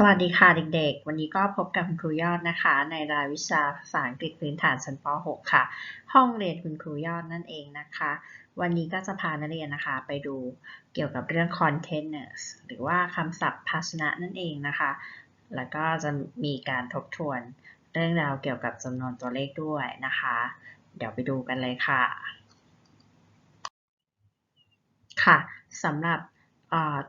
สวัสดีค่ะเด็กๆ วันนี้ก็พบกับคุณครูยอดนะคะ ในรายวิชาภาษาอังกฤษพื้นฐานชั้นป .6 ค่ะ ห้องเรียนคุณครูยอดนั่นเองนะคะ วันนี้ก็จะพานักเรียนนะคะ ไปดูเกี่ยวกับเรื่อง containers หรือว่าคำศัพท์ภาชนะนั่นเองนะคะ แล้วก็จะมีการทบทวนเรื่องราวเกี่ยวกับจำนวนตัวเลขด้วยนะคะ เดี๋ยวไปดูกันเลยค่ะ ค่ะสำหรับ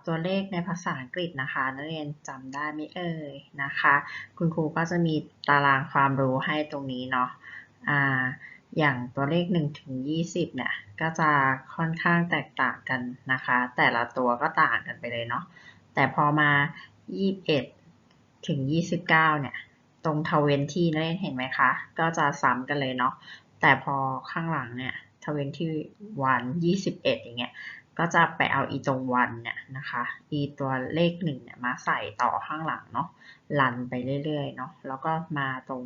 ตัวเลขในภาษาอังกฤษนะคะนักเรียนจำได้ไหมเอ่ยนะคะ คุณครูก็จะมีตารางความรู้ให้ตรงนี้เนาะอ่าอย่างตัวเลข1ถึง20เนี่ยก็จะค่อนข้างแตกต่างกันนะคะ แต่ละตัวก็ต่างกันไปเลยเนาะแต่พอมา 21 ถึง 29เนี่ยตรงทเวนที่นักเรียนเห็นไหมคะ ก็จะซ้ำกันเลยเนาะแต่พอข้างหลังเนี่ยทเวนที่วัน21อย่างเงี้ย ก็จะไปเอาอีตรงวันเนี่ยนะคะอีตัวเลขหนึ่งเนี่ยมาใส่ต่อข้างหลังเนาะลันไปเรื่อยๆเนาะแล้วก็มาตรง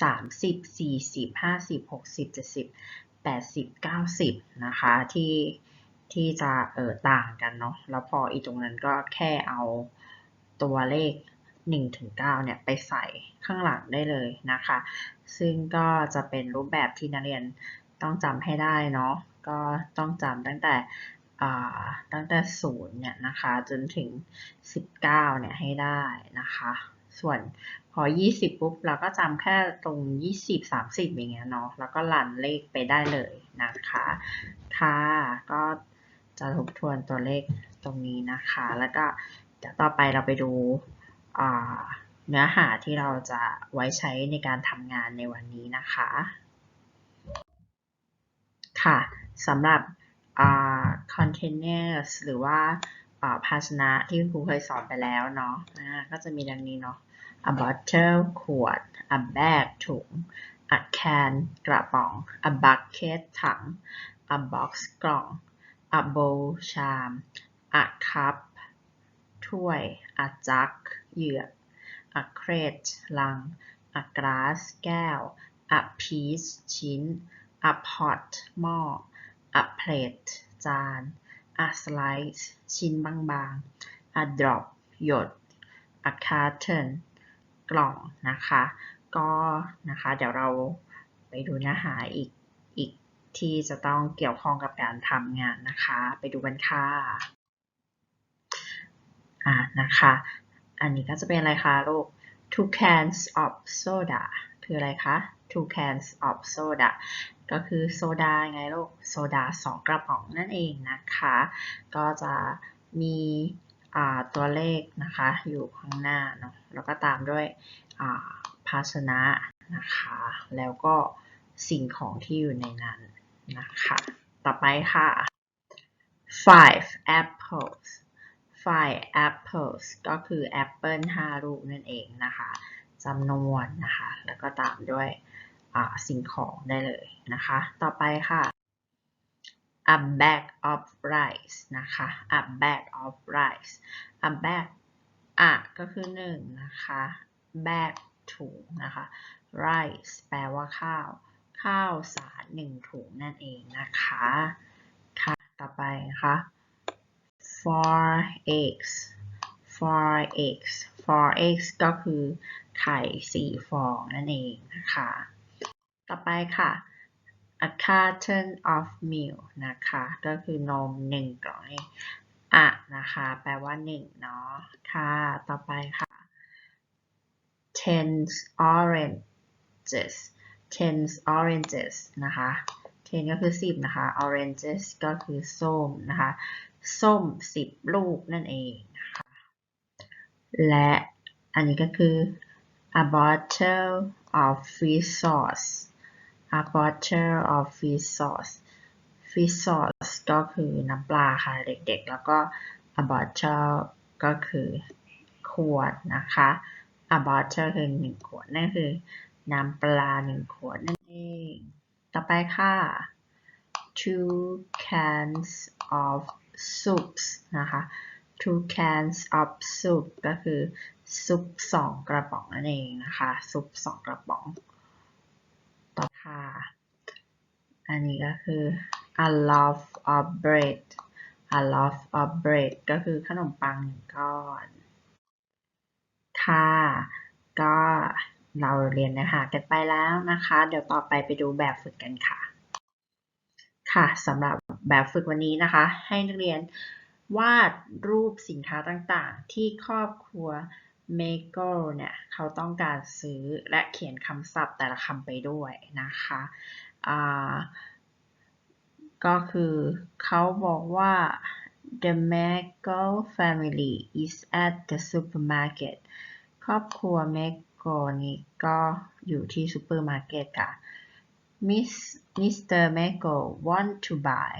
30 40 50 60 70 80 90 นะคะที่ที่จะเออต่างกันเนาะแล้วพออีตรงนั้นก็แค่เอาตัวเลข1ถึง9เนี่ยไปใส่ข้างหลังได้เลยนะคะ ซึ่งก็จะเป็นรูปแบบที่นักเรียนต้องจำให้ได้เนาะก็ต้องจำตั้งแต่ ตั้งแต่ศูนย์เนี่ยนะคะจนถึง 19เนี่ยให้ได้นะคะ ส่วนพอ 20 ปุ๊บเราก็จำแค่ตรง 20 30 อย่างเงี้ยเนาะแล้วก็ลันเลขไปได้เลยนะคะค่ะก็จะทบทวนตัวเลขตรงนี้นะคะ แล้วก็เดี๋ยวต่อไปเราไปดูเนื้อหาที่เราจะไว้ใช้ในการทำงานในวันนี้นะคะ ค่ะสำหรับ containers หรือว่าภาชนะที่คุณครูเคยสอนไปแล้วเนาะก็จะมีดังนี้เนาะ a bottle ขวด a bag ถุง a can กระป๋อง a bucket ถัง a box กล่อง a bowl ชาม a cup ถ้วย a jug เหยือก a crate ลัง a glass แก้ว a piece ชิ้น a pot หม้อ a plate จาน a slice ชิ้นบางๆ a drop หยด a carton กล่องนะคะ ก็นะคะเดี๋ยวเราไปดูเนื้อหาอีกอีกที่จะต้องเกี่ยวข้องกับการทำงานนะคะ ไปดูกันค่ะอ่านะคะ อันนี้ก็จะเป็นอะไรคะลูก two cans of soda คืออะไรคะ two cans of soda ก็คือโซดาไงลูกโซดา2กระป๋องนั่นเองนะคะ ก็จะมีตัวเลขนะคะอยู่ข้างหน้าเนาะแล้วก็ตามด้วยภาชนะนะคะ แล้วก็สิ่งของที่อยู่ในนั้นนะคะ ต่อไปค่ะ five apples five apples ก็คือแอปเปิล5ลูกนั่นเองนะคะ จำนวนนะคะ แล้วก็ตามด้วยสิ่งของได้เลยนะคะ ต่อไปค่ะ a bag of rice นะคะ a bag of rice a bag อะก็คือหนึ่งนะคะ bag ถุงนะคะ rice แปลว่าข้าว ข้าวสารหนึ่งถุงนั่นเองนะคะ ค่ะ ต่อไปนะคะ four eggs four eggs for eggs ก็คือไข่สี่ฟองนั่นเองนะคะ ต่อไปค่ะ a carton of milk นะคะ ก็คือนมหนึ่งกล่องอะนะคะ แปลว่าหนึ่งเนาะ ค่ะ ต่อไปค่ะ ten oranges ten oranges นะคะ ten ก็คือสิบนะคะ oranges ก็คือส้มนะคะ ส้มสิบลูกนั่นเองนะคะ และอันนี้ก็คือ a bottle of fish sauce a bottle of fish sauce fish sauce ก็คือน้ำปลาค่ะเด็กๆ แล้วก็ a bottle ก็คือขวดนะคะ a bottle คือหนึ่งขวด นั่นคือน้ำปลาหนึ่งขวดนั่นเอง ต่อไปค่ะ two cans of soups นะคะ two cans of soup ก็คือซุปสองกระป๋องนั่นเองนะคะ ซุปสองกระป๋อง ต่อค่ะอันนี้ก็คือ a loaf of bread a loaf of bread ก็คือขนมปังหนึ่งก้อน ค่ะ ก็เราเรียนนื้อหากันไปแล้วนะคะ เดี๋ยวต่อไปไปดูแบบฝึกกันค่ะ ค่ะสำหรับแบบฝึกวันนี้นะคะ ให้นักเรียน วาดรูปสินค้าต่างๆ ที่ครอบครัวเมโกเนี่ยเขาต้องการซื้อและเขียนคำศัพท์แต่ละคำไปด้วยนะคะก็คือเขาบอกว่า the Mago family is at the supermarket ครอบครัวเมโกนี่ก็อยู่ที่ซูเปอร์มาร์เก็ตค่ะ Miss Mr. Mago want to buy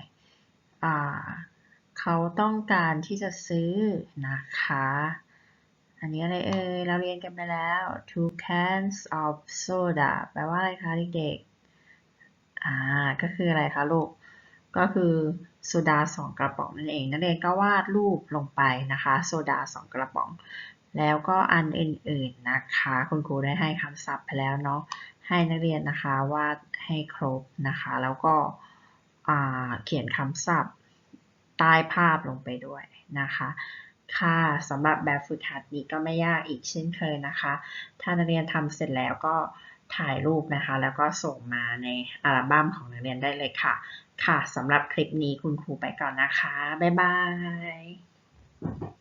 เขาต้องการที่จะซื้อนะคะ อันนี้อะไรเอ่ย เราเรียนกันไปแล้ว two cans of soda แปลว่าอะไรคะเด็กๆ อ่า ก็คืออะไรคะลูก ก็คือโซดาสองกระป๋องนั่นเองนักเรียนก็วาดรูปลงไปนะคะโซดาสองกระป๋อง แล้วก็อันอื่นๆนะคะ คุณครูได้ให้คำศัพท์ไปแล้วเนาะให้นักเรียนนะคะวาดให้ครบนะคะ แล้วก็เขียนคำศัพท์ ใต้ภาพลงไปด้วยนะคะค่ะสำหรับแบบฝึกหัดนี้ก็ไม่ยากอีกเช่นเคยนะคะ ถ้านักเรียนทำเสร็จแล้วก็ถ่ายรูปนะคะ แล้วก็ส่งมาในอัลบั้มของนักเรียนได้เลยค่ะ ค่ะสำหรับคลิปนี้คุณครูไปก่อนนะคะ บ๊ายบาย